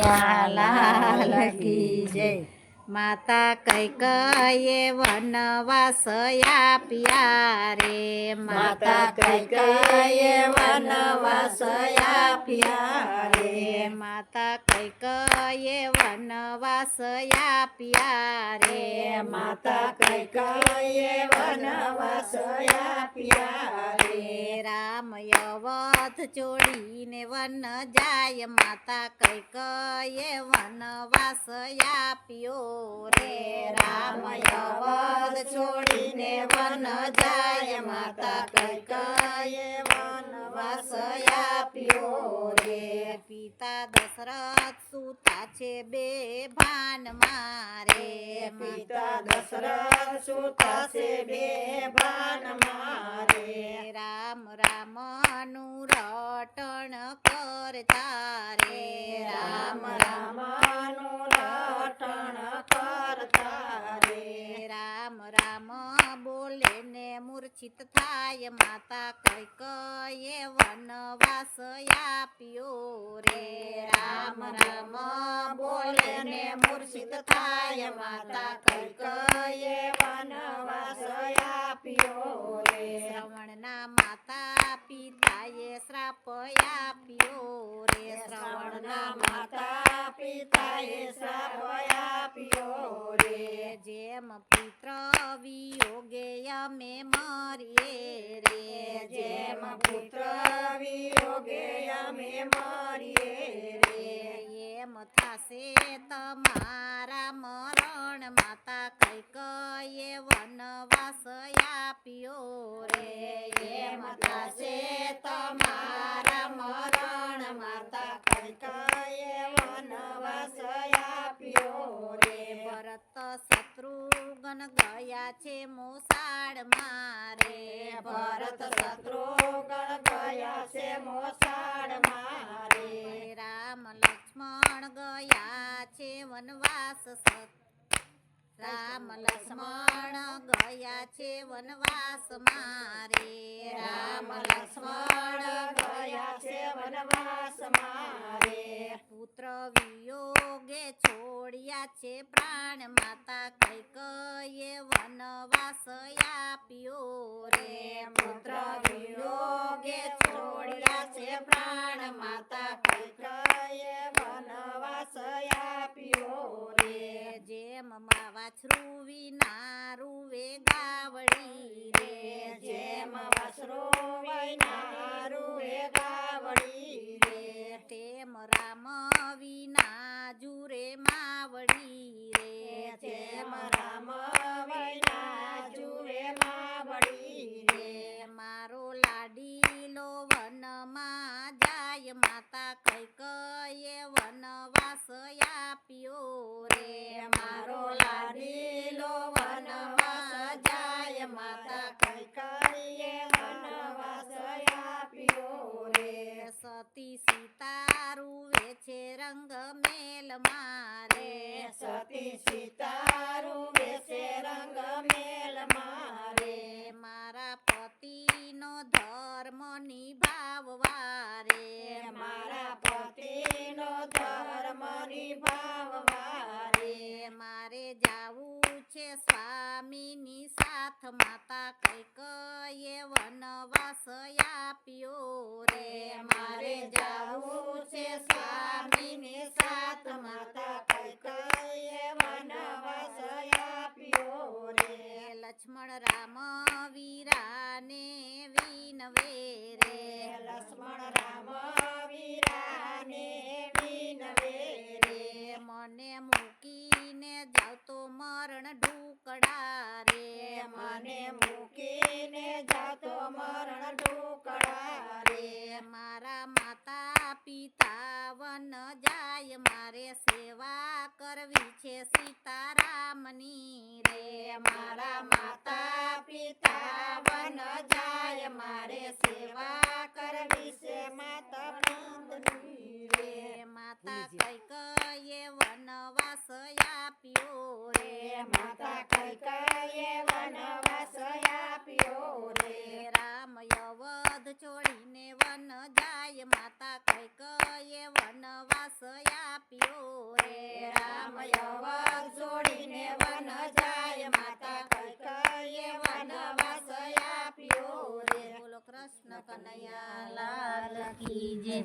લાલ કી જય માતા કૈકયે વનવાસ આપ્યા રે માતા કૈકેયે વનવાસ આપ્યા રે. માતા કૈકયે વનવાસ આપ્યા રે માતા કૈકેયે વનવાસ આપ્યા. રામ યવથ ચોડીને વન જાય, માતા કૈકયે વનવાસ આપ્યો રે. રામ યવદ છોડીને વન જાય, માતા કૈકેયે વનવાસ આપ્યો રે. પિતા દશરથ સુતા છે બે ભાન મારે. દશરથ સુતાશે બે મારે રામ રામનું રટણ કરતા રે રામ રામનું મૂર્છિત થાય, માતા કૈકયે વનવાસ આપ્યો રે. રામ રામ બોલે ને મૂર્છિત થાય, માતા કૈકેયે વનવાસ આપ્યો રે. શ્રવણના માતા પિતાએ શ્રાપ આપ્યો રે. શ્રવણના માતા પિતાએ શ્રાપ આપ્યો રે. જેમ પુત્ર વિયોગે અમે મરીએ રે. જેમ પુત્ર વિયોગે અમે મરીએ રે. એમ થાશે તમારા છે મોસાળ મારે. ભરત શત્રુઘ્ન ગયા છે મોસાળ મારે. રામ લક્ષ્મણ ગયા છે વનવાસ રામ લક્ષ્મણ ગયા છે વનવાસ મારે. રામ લક્ષ્મણ ગયા છે વનવાસ મારે. પુત્ર વિયોગે છોડ્યા છે પ્રાણ. માતા કઈ કયે વનવાસ આપ્યો રે. પુત્ર વિયોગે છોડ્યા છે પ્રાણ. માતા કૈકેયે વનવાસ આપ્યો રે. જેમ માવા વિના આપ્યો રે, મારો લાડીલો વનવાસ જાય, માતા કૈકેયે વનવાસ આપ્યો રે. સતી સીતા રૂવે છે રંગ મેલ ધર્મ નિભાવવા રે મારે જાવું છે સ્વામીની સાથ માતા કૈકયે વનવાસ આપ્યો. માતા કૈકેયે વનવાસ આપ્યો રે. રામ યવધ છોડીને વન જાય માતા કૈકયે વનવાસ આપ્યો રે. રામ યવધ છોડીને વન જાય માતા કૈકયે વનવાસ આપ્યો રે. બોલો કૃષ્ણ કનૈયા લાલ કી જય.